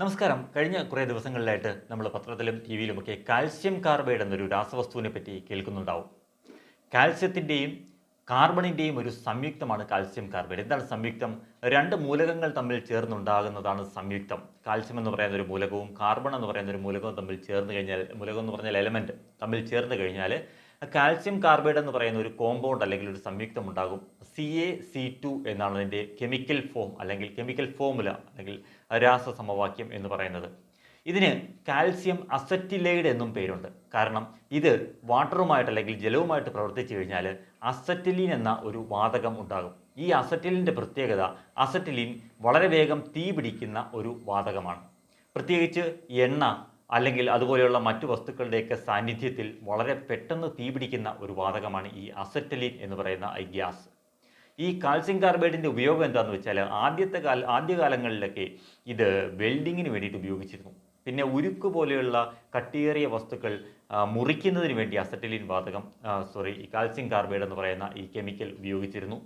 നമസ്കാരം. കഴിഞ്ഞ കുറേ ദിവസങ്ങളിലായിട്ട് നമ്മൾ പത്രത്തിലും ടി വിയിലുമൊക്കെ കാൽസ്യം കാർബൈഡ് എന്നൊരു രാസവസ്തുവിനെ പറ്റി കേൾക്കുന്നുണ്ടാവും. കാൽസ്യത്തിന്റെയും കാർബണിന്റെയും ഒരു സംയുക്തമാണ് കാൽസ്യം കാർബൈഡ്. എന്താണ് സംയുക്തം? രണ്ട് മൂലകങ്ങൾ തമ്മിൽ ചേർന്നുണ്ടാകുന്നതാണ് സംയുക്തം. കാൽസ്യം എന്ന് പറയുന്ന ഒരു മൂലകവും കാർബൺ എന്ന് പറയുന്ന ഒരു മൂലകവും തമ്മിൽ ചേർന്ന് കഴിഞ്ഞാൽ മൂലകം എന്ന് പറഞ്ഞാൽ എലമെന്റ് തമ്മിൽ ചേർന്ന് കഴിഞ്ഞാൽ കാൽസ്യം കാർബൈഡ് എന്ന് പറയുന്ന ഒരു കോമ്പൗണ്ട് അല്ലെങ്കിൽ ഒരു സംയുക്തം ഉണ്ടാകും. സി എ സി ടു എന്നാണ് അതിന്റെ കെമിക്കൽ ഫോം അല്ലെങ്കിൽ കെമിക്കൽ ഫോമുല അല്ലെങ്കിൽ രാസസമവാക്യം എന്ന് പറയുന്നത്. ഇതിന് കാൽസ്യം അസറ്റിലൈഡ് എന്നും പേരുണ്ട്. കാരണം ഇത് വാട്ടറുമായിട്ട് അല്ലെങ്കിൽ ജലവുമായിട്ട് പ്രവർത്തിച്ചു കഴിഞ്ഞാൽ അസറ്റിലിൻ എന്ന ഒരു വാതകം ഉണ്ടാകും. ഈ അസറ്റിലിന്റെ പ്രത്യേകത അസറ്റിലിൻ വളരെ വേഗം തീ പിടിക്കുന്ന ഒരു വാതകമാണ്. പ്രത്യേകിച്ച് എണ്ണ അല്ലെങ്കിൽ അതുപോലെയുള്ള മറ്റു വസ്തുക്കളുടെയൊക്കെ സാന്നിധ്യത്തിൽ വളരെ പെട്ടെന്ന് തീപിടിക്കുന്ന ഒരു വാതകമാണ് ഈ അസറ്റലിൻ എന്ന് പറയുന്ന ഈ ഗ്യാസ്. ഈ കാൽസ്യം കാർബൈഡിന്റെ ഉപയോഗം എന്താണെന്ന് വെച്ചാൽ ആദ്യത്തെ കാല ആദ്യകാലങ്ങളിലൊക്കെ ഇത് വെൽഡിങ്ങിന് വേണ്ടിയിട്ട് ഉപയോഗിച്ചിരുന്നു. പിന്നെ ഉരുക്ക് പോലെയുള്ള കട്ടിയേറിയ വസ്തുക്കൾ മുറിക്കുന്നതിന് വേണ്ടി അസറ്റലിൻ വാതകം സോറി ഈ കാൽസ്യം കാർബൈഡ് എന്ന് പറയുന്ന ഈ കെമിക്കൽ ഉപയോഗിച്ചിരുന്നു.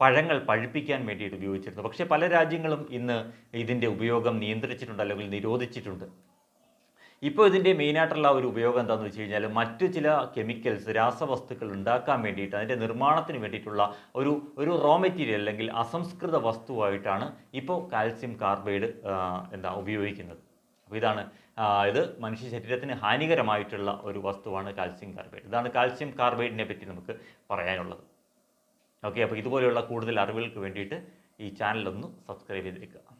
പഴങ്ങൾ പഴുപ്പിക്കാൻ വേണ്ടിയിട്ട് ഉപയോഗിച്ചിരുന്നു. പക്ഷേ പല രാജ്യങ്ങളും ഇന്ന് ഇതിന്റെ ഉപയോഗം നിയന്ത്രിച്ചിട്ടുണ്ട് അല്ലെങ്കിൽ നിരോധിച്ചിട്ടുണ്ട്. ഇപ്പോൾ ഇതിന്റെ മെയിനായിട്ടുള്ള ഒരു ഉപയോഗം എന്താണെന്ന് വെച്ച് കഴിഞ്ഞാൽ മറ്റു ചില കെമിക്കൽസ് രാസവസ്തുക്കൾ ഉണ്ടാക്കാൻ വേണ്ടിയിട്ട് അതിന്റെ നിർമ്മാണത്തിന് വേണ്ടിയിട്ടുള്ള ഒരു ഒരു റോ മെറ്റീരിയൽ അല്ലെങ്കിൽ അസംസ്കൃത വസ്തുവായിട്ടാണ് ഇപ്പോൾ കാൽസ്യം കാർബൈഡ് എന്താ ഉപയോഗിക്കുന്നത്. അപ്പോൾ ഇതാണ് ഇത് മനുഷ്യ ശരീരത്തിന് ഹാനികരമായിട്ടുള്ള ഒരു വസ്തുവാണ് കാൽസ്യം കാർബൈഡ് ഇതാണ് കാൽസ്യം കാർബൈഡിനെ പറ്റി നമുക്ക് പറയാനുള്ളത്. ഓക്കെ അപ്പോൾ ഇതുപോലെയുള്ള കൂടുതൽ അറിവുകൾക്ക് വേണ്ടിയിട്ട് ഈ ചാനലൊന്ന് സബ്സ്ക്രൈബ് ചെയ്തിരിക്കുക.